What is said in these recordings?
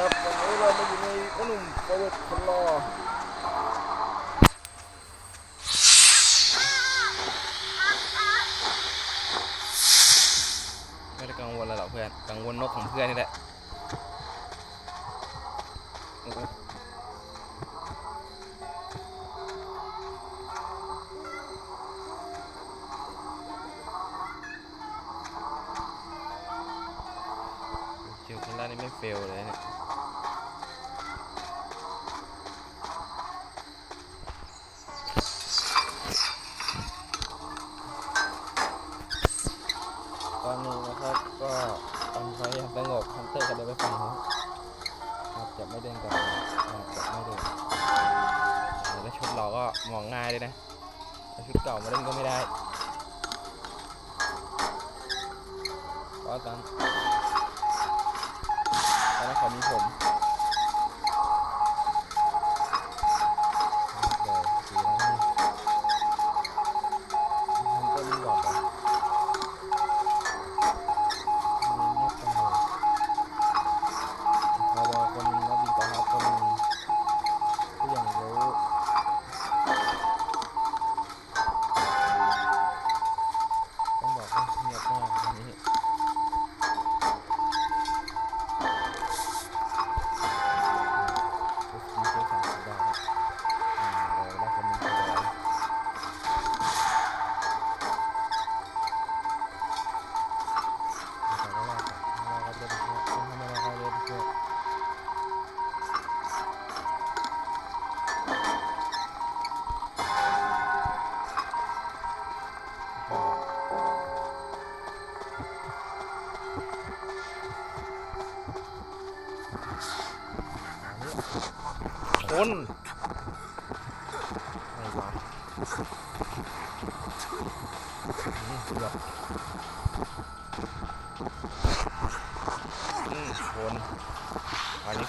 ครับวันนี้เรามาอยู่ในขนมประวัติคนรอไม่ได้กังวลอะไรหรอกเพื่อน กังวลนกของเพื่อนนี่แหละเจอคนแรกนี่ไม่เฟลเลยเนี่ย สงบฮันเตอร์ก็เดินไปฟังครับครับจะไม่เดินกันจะไม่เดินแล้วชุดเราก็มองง่ายเลยนะแต่ชุดเก่ามาเล่นก็ไม่ได้ก็ตอนตอนนั้นเขามีผม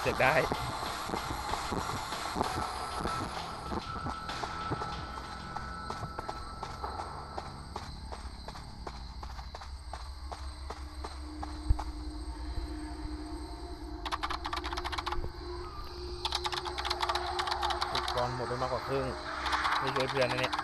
เสร็จได้อุปกรณ์หมดไปมากกว่าครึ่งไม่ช่วยเพื่อนนะเนี่ย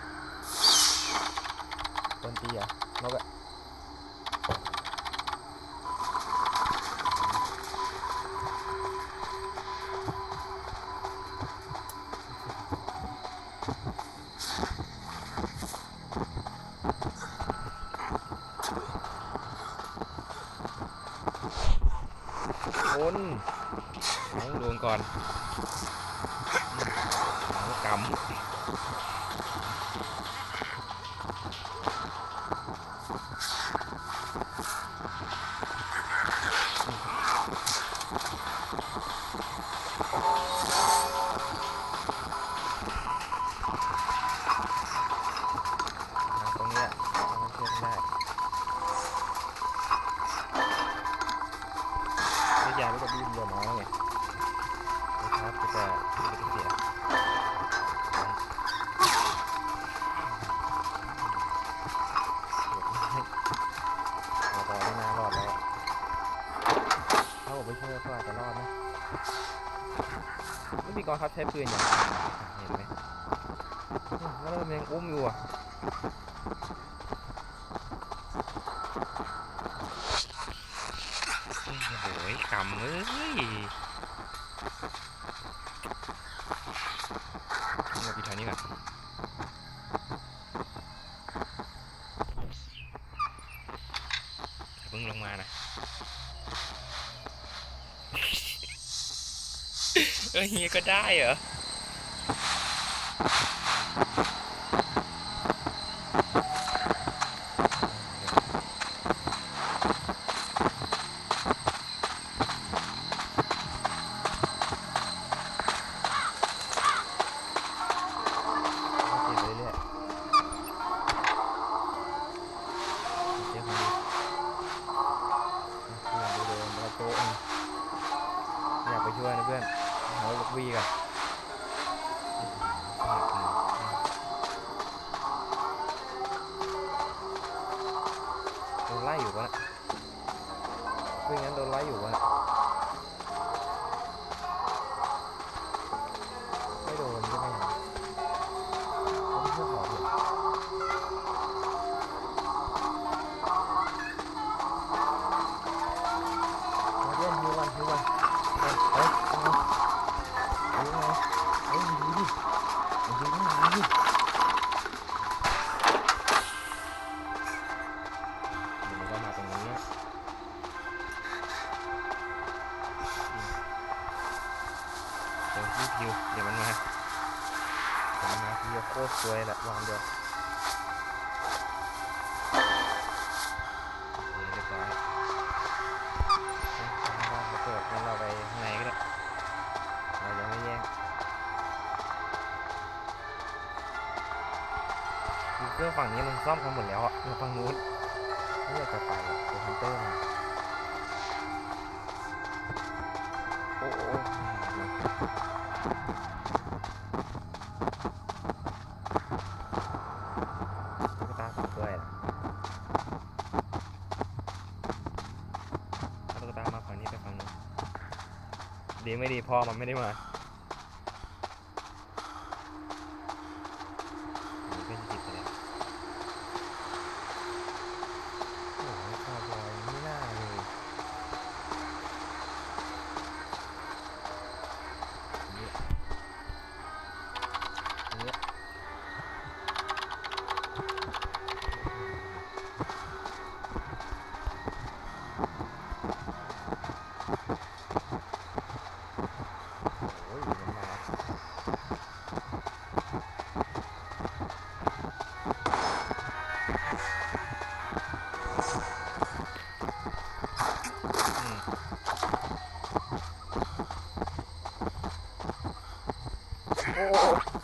คนเอาดวงก่อน ถ้าผมไปช่วยก็อาจจะรอดนะไม่มีกองทัพใช้ปืนอย่างเห็นไหมแล้วมันยังอุ้มอยู่อะโอ้ยกำเอ้ยมาปีแถวนี้ก่อน เพิ่งลงมานะ นี้ก็ได้เหรอ เรื่องฝั่งนี้มันซ่อมกันหมดแล้วอะเออฝั่งนู้นไม่อยากจะไปอะเดี๋ยวฮันเตอร์มาโอ้โหตุ๊กตาสองตัวเลยเอาตุ๊กตามาฝั่งนี้ไปฝั่งนู้นดีไม่ดีพ่อมันไม่ได้มา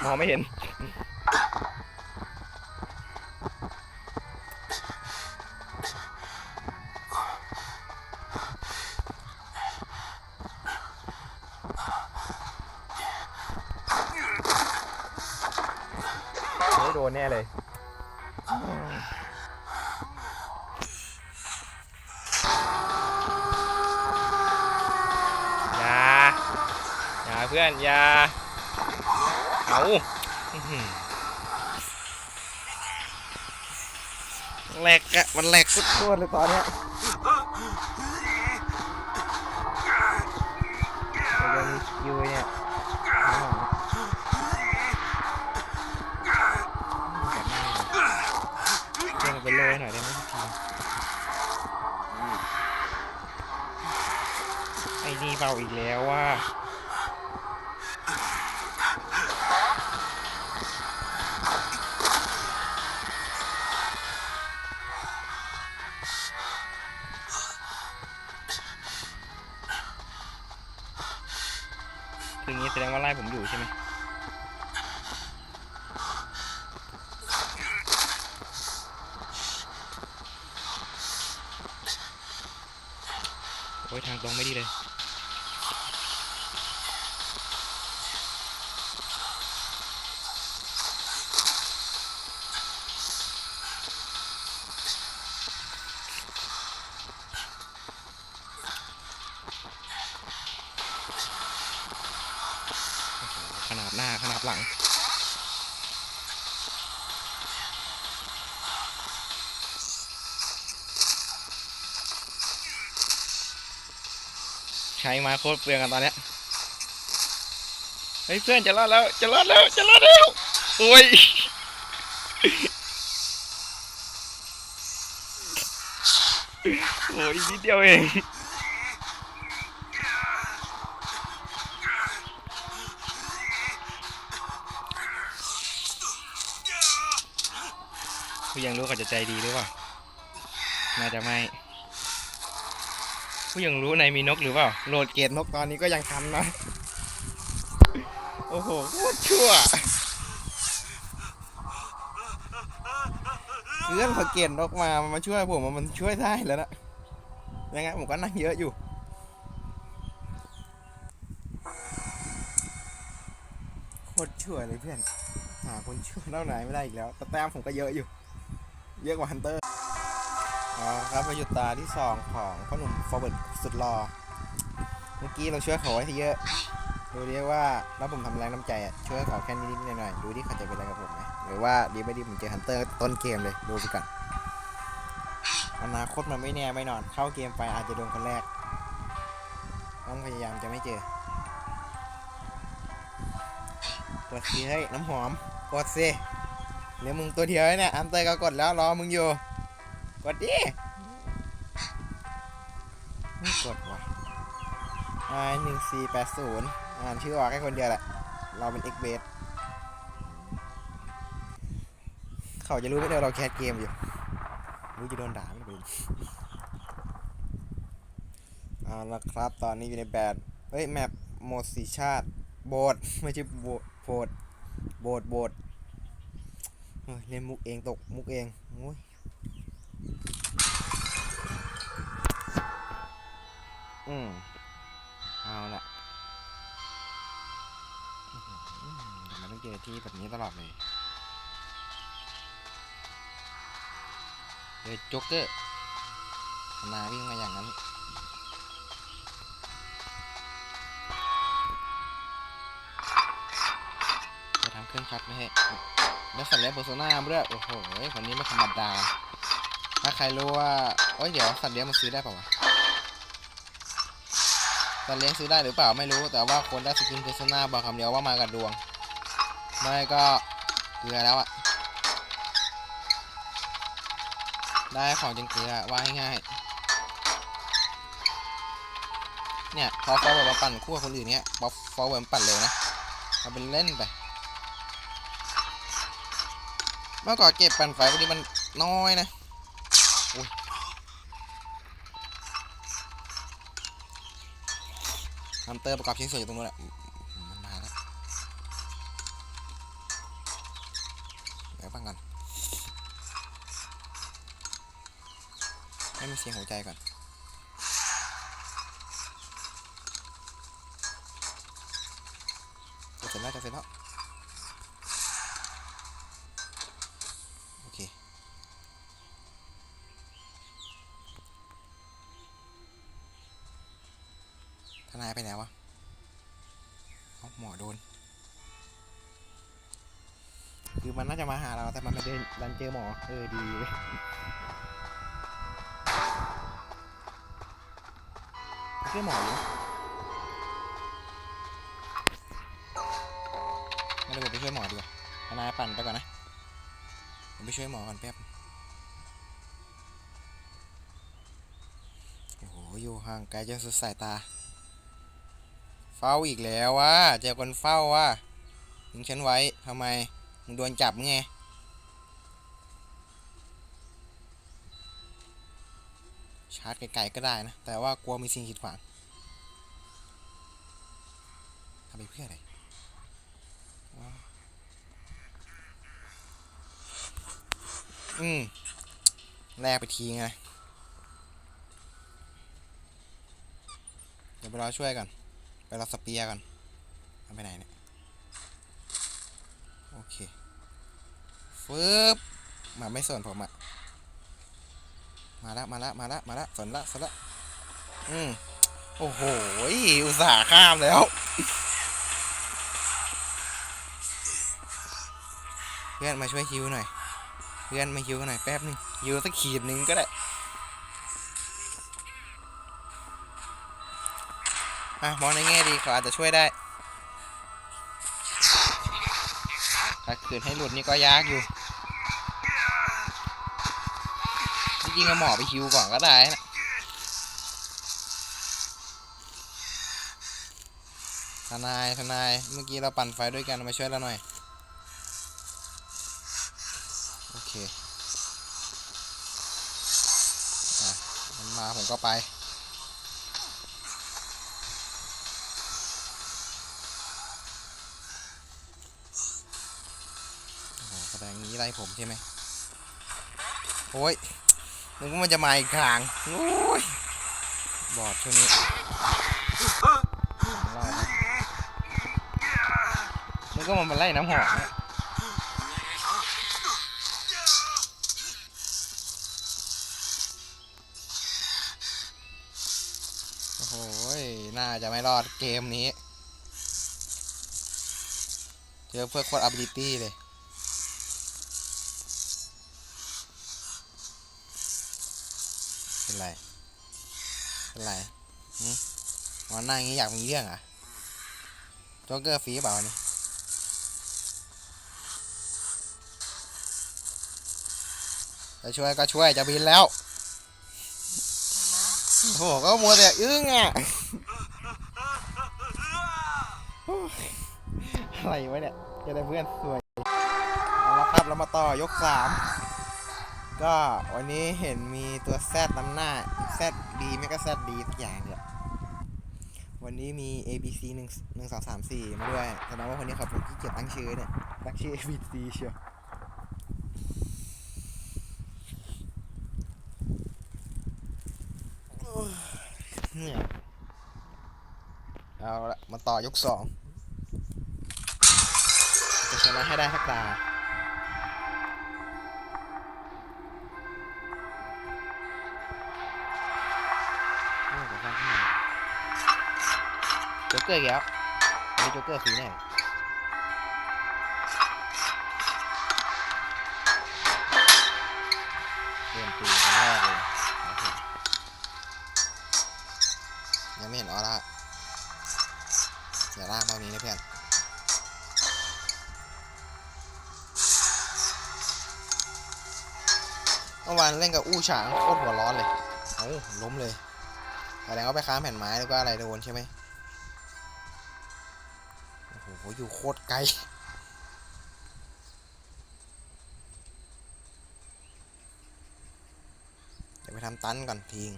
มองไม่เห็นไม่โดนแน่เลย อย่า อย่าเพื่อน อย่า เอาแหลกอะมันแหลกสุดโคตรเลยตอนนี้ยเราจะมีสกิลเนี่ยข้างหลังเพิ่มไปโรยหน่อยได้ไหมพี่ไอ้นี่เบาอีกแล้วว่า คืออย่างนี้แสดงว่าไล่ผมอยู่ใช่ไหมโอ้ยทางตรงไม่ดีเลย หลัง ใช้มาโคตรเปลืองกันตอนเนี้ยเฮ้ยเพื่อนจะรอดแล้วจะรอดแล้วจะรอดแล้วโอ้ยโอ้ยนิดเดียวเอง ผู้ยังรู้เขาจะใจดีหรือเปล่าน่าจะไม่ผู้ยังรู้ในมีนกหรือเปล่าโหลดเกตนกตอนนี้ก็ยังทันนะ โอ้โหโคตรชั่วเพื่อนพอเกตนกมามันมาช่วยผมมันช่วยได้แล้วนะยังไงผมก็นั่งเยอะอยู่โคตรช่วยเลยเพื่อนหาคนช่วยเท่าไหนไม่ได้อีกแล้วแต่แต้มผมก็เยอะอยู่ เยอะกว่าฮันเตอร์อ๋อครับมาหยุดตาที่สองของพ่อหนุ่มฟอร์เวิร์ดสุดหล่อเมื่อกี้เราช่วยเขาไว้เยอะ ดูดิว่าแล้วผมทำแรงน้ำใจอะช่วยเขาแค่นิดๆหน่อยๆดูดิเขาจะเป็นอะไรกับผมไหมหรือว่าดีไม่ดีผมเจอฮันเตอร์ต้นเกมเลยดูไปก่อนอนาคตมันไม่แน่ไม่นอน เข้าเกมไปอาจจะโดนคนแรกต้องพยายามจะไม่เจอกดสิเฮ้ยน้ำหอมกดสิ เหลือมึงตัวเดียวเนี่ยอันเตอร์ก็กดแล้วรอมึงอยู่ กดดิไม่กดว่ะเอาหนึ่งสี่แปดศูนย์อ่านชื่อออกแค่คนเดียวแหละ เราเป็น x b a s เขาจะรู้ไหมเดี๋ยวเราแคสเกมอยู่ รู้จะโดนด่าไม่เป็นเอาละครับตอนนี้อยู่ในแบบเฮ้ย แมปโหมดสีชาติ โบดไม่ใช่โบดโบดโบด เฮ้ยเล่นมุกเองตกมุกเองโอ้ยอืมเอาละอื้อหือทำไมต้องเจอที่แบบนี้ตลอดเลยเฮ้ยจ๊กเกอร์นาวิ่งมาอย่างนั้นจะทำเครื่องช็อตไม่ให้ แล้วสัตว์เลี้ยงโบโซนาด้วยโอ้โหคนนี้ไม่ธรรมดา ถ้าใครรู้ว่าโอ้ยเดี๋ยวสัตว์เลี้ยงมันซื้อได้เปล่าวะสัตว์เลี้ยงซื้อได้หรือเปล่าไม่รู้ แต่ว่าคนได้สกินโบโซนาบอกคำเดียวว่ามากับดวง ไม่ก็เกลือแล้วอะได้ของจริงเกลือว่าง่ายเนี่ยพอฟอร์เวิร์ดมาปั่นคู่กับคนอื่นเนี้ยพอฟอร์เวิร์ดปั่นเร็วนะเอาเป็นเล่นไป เมื่อก่อนเก็บปั่นไฟวันนี้มันน้อยนะอุ้ยฮันเตอร์ประกอบชิ้นส่วนอยู่ตรงนู้นแหละมันมาแล้วเดี๋ยวฟังก่อนให้มีเสียงหัวใจก่อนจะเสร็จแล้วจะเสร็จแล้วายไปไหนวะเอาหมอโดน คือมันน่าจะมาหาเราแต่มันไม่เดินดันเจอหมอ เออดีเว้ยหมออยู่งั้นเดี๋ยวผมไปช่วยหมอดีกว่าทนายปั่นไปก่อนนะ ผมไปช่วยหมอก่อนแป๊บ โอ้โห อยู่ห่างไกลจนสุดสายตา เฝ้าอีกแล้ววะเจอคนเฝ้าว่ะทิ้งฉันไว้ทำไมมึงโดนจับไงชาร์จไกลๆก็ได้นะ แต่ว่ากลัวมีสิ่งขีดขวางทำไปเพื่ออะไรอืมแลกไปทีไง เดี๋ยวไปรอช่วยก่อน รอสเปียร์ก่อนเอาไปไหนเนี่ย โอเคฟึบมาไม่สนผมอะมาละมาละมาละมาละสนละสนละ อืมโอ้โห อุตส่าห์ข้ามแล้วเพื่อนมาช่วยฮิวหน่อย เพื่อนมาฮิวกันหน่อยแป๊บนึงฮิวสักขีดหนึ่งก็ได้ อะมองในแง่ดีเขาอาจจะช่วยได้ถ้าคืนให้หลุดนี่ก็ยากอยู่จริงๆเอาหมอไปฮิวก่อนก็ได้นะทนายทนายเมื่อกี้เราปั่นไฟด้วยกันมาช่วยเราหน่อย โอเค อะมันมาผมก็ไป แสดงนี้ไล่ผมใช่ไหมโอ้ยนึกว่ามันจะมาอีกทางโอ้ยบอดช่วงนี้นึกว่ามันมาไล่น้ำหอมนะโอ้โหยน่าจะไม่รอดเกมนี้ เจอเพื่อคตร ability เลยเป็น เป็นไรมนอนนั่งอย่างนี้อยากมีเรื่องอะโจ๊กเกอร์ฟรีเปล่านี่จะช่วยก็ช่วยจะบินแล้วโอ้โหก็มัวแต่อึ้งอะโอ้ยอะไรวะเนี่ยจะได้เพื่อนสวย เอาละครับ เรามาต่อยกสาม ก็วันนี้เห็นมีตัวแซดนำหน้าแซดดีไม่ก็แซดดีสักอย่างเนี่ยวันนี้มี A B C หนึ่งหนึ่งสองสามสี่มาด้วยแสดงว่าคนนี้เขาเป็นขี้เกียจตั้งชื่อเนี่ยตั้งชื่อ A B C เชียวเนื่อยเอาละมาต่อยกสองจะชนะให้ได้สักตา จ๊กเกอร์อีกแล้วอันนี้โจ๊กเกอร์สีแน่เตรียมตีครั้งแรกเลยยังไม่เห็นออร่าอย่าลากมาตรงนี้นะเพื่อนเมื่อวานเล่นกับอู้ฉางโคตรหัวร้อนเลย เอ้าล้มเลยแสดงว่าไปค้าแผ่นไม้แล้วก็อะไรโดนใช่ไหม หอยู่โคตรไกล เดี๋ยวไปทำตันก่อนทิ้ง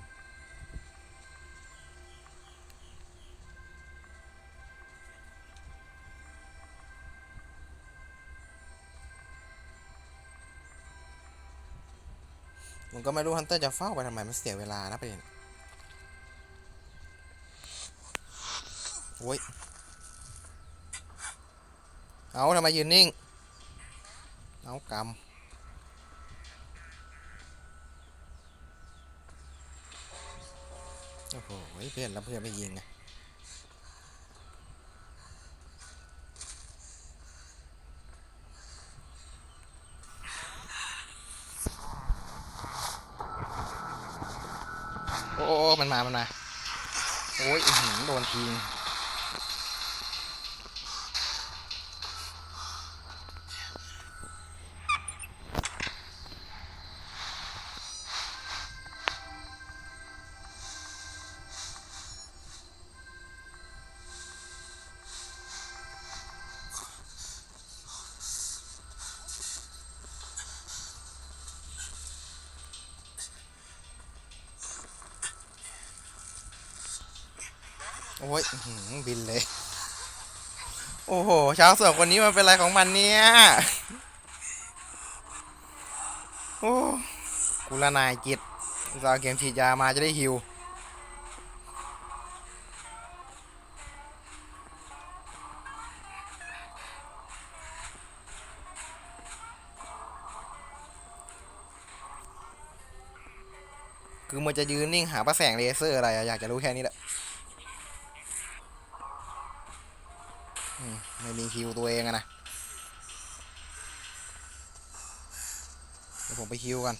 ผมก็ไม่รู้ฮันเตอร์จะเฝ้าไปทำไม มันเสียเวลานะประเด็นโอ้ย เอาทำไมยืนนิ่ง เอากำโอ้โหเพื่อนแล้วเพื่อนไม่ยิงไงโอ้ มันมา มันมา โอ้ยโดนที อ้ยบินเลย โอ้โหชาวสวนคนนี้มันเป็นอะไรของมันเนี่ย โอ้กุลนายกิจอุตสาห์เกมฉีดยามาจะได้ฮิวคือมันจะยืนนิ่งหาประแสงเลเซอร์อะไรอะอยากจะรู้แค่นี้แหละ ฮิวตัวเองอะนะเดี๋ยวผมไปฮิวกัน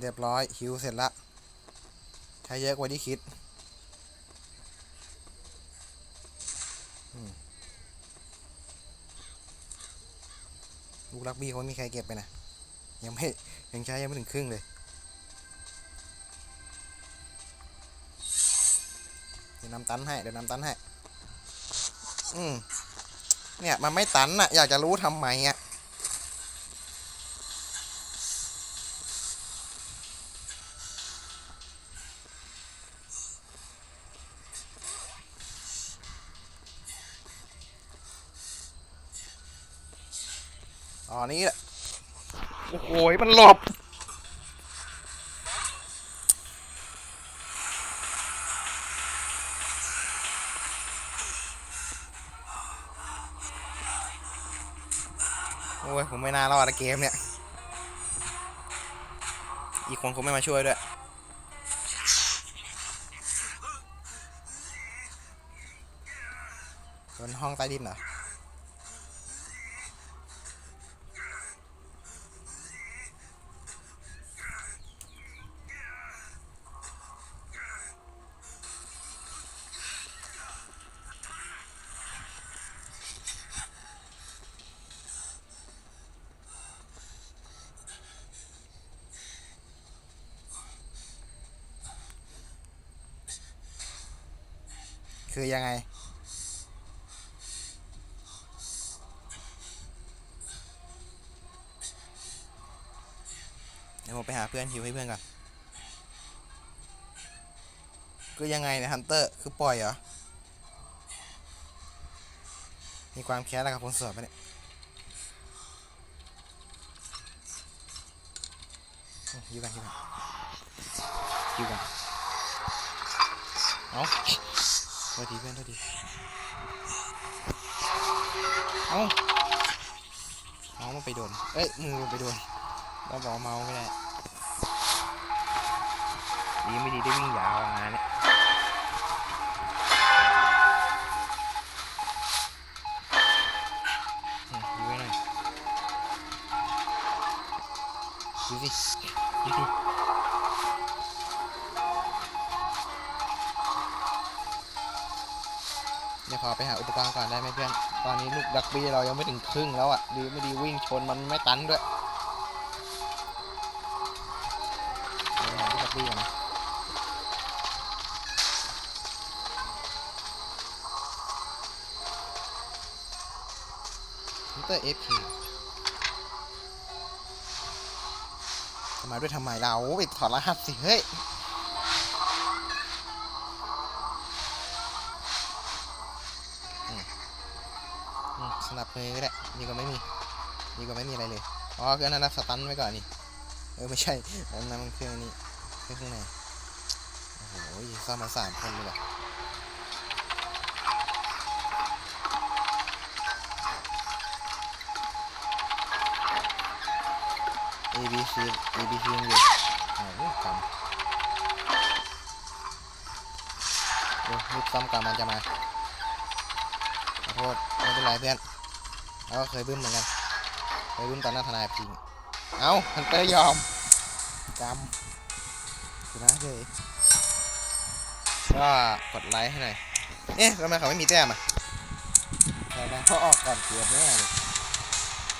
เรียบร้อยฮิวเสร็จละ ใช้เยอะกว่าที่คิดอืมลู กบี้เขาไม่มีใครเก็บไปนะยังไม่ยังใช้ยังไม่ถึงครึ่งเลยเดี๋ยวนำตันให้เดี๋ยวนำตันให้อืมเนี่ยมันไม่ตันอะอยากจะรู้ทำไมอะ อนนี้แหละโอ้โหมันหลบโอ้ยผมไม่น่ารอดอะเกมเนี่ย อีกคนคงไม่มาช่วยด้วย บนห้องใต้ดินเหรอ คือยังไง เดี๋ยวผมไปหาเพื่อนฮิวให้เพื่อนก่อน คือยังไงเนะฮันเตอร์ คือปล่อยเหรอ มีความแค้นอะไรกับคนโสดปะเนี่ยฮิวกันฮิวกันฮิวกันเอา โทษทีเพื่อนโทษทีเอาเมาส์มันไปโดน เอ้ย มือมันไปโดนเราบอกว่าเมาส์ไม่ได้ดีไม่ดีได้วิ่งยาวงานเนี่ยอืมดูไว้หน่อยดูสิดูสิ เดี๋ยวขอไปหาอุปกรณ์ก่อนได้ไหมเพื่อน ตอนนี้ลูกดักบี้เรายังไม่ถึงครึ่งแล้วอะ ดีไม่ดีวิ่งชนมันไม่ตันด้วยไปหาลูกดักบี้ก่อนนะมิเตอร์เอฟคีมาด้วยทำไมเราไปถอดรหัสสิ เฮ้ย มสนับมือก็ได้นี่ก็ไม่มีนี่ก็ไม่มีอะไรเลยอ๋อคืออันนั้นนะสตันไว้ก่อนนี่เออไม่ใช่อันนั้นมันเครื่องนี้เครื่องข้างในโอ้โหซ่อมมาสามคนเลยว่ะ A B C A B C ยังอยู่โอ้โหกำดี๋ยวรีบซ่อมกำมันจะมาขอโทษไม่เป็นไรเพื่อน เราก็เคยบึ้มเหมือนกันเคยบึ้มตอนหน้าทนายจริงเอาฮันเตอร์ยอมจำชนะเลยก็กดไลค์ให้หน่อยเอ๊ะทำไมเขาไม่มีแต้มอะได้ได้เขาออกก่อนเกือบแน่เลย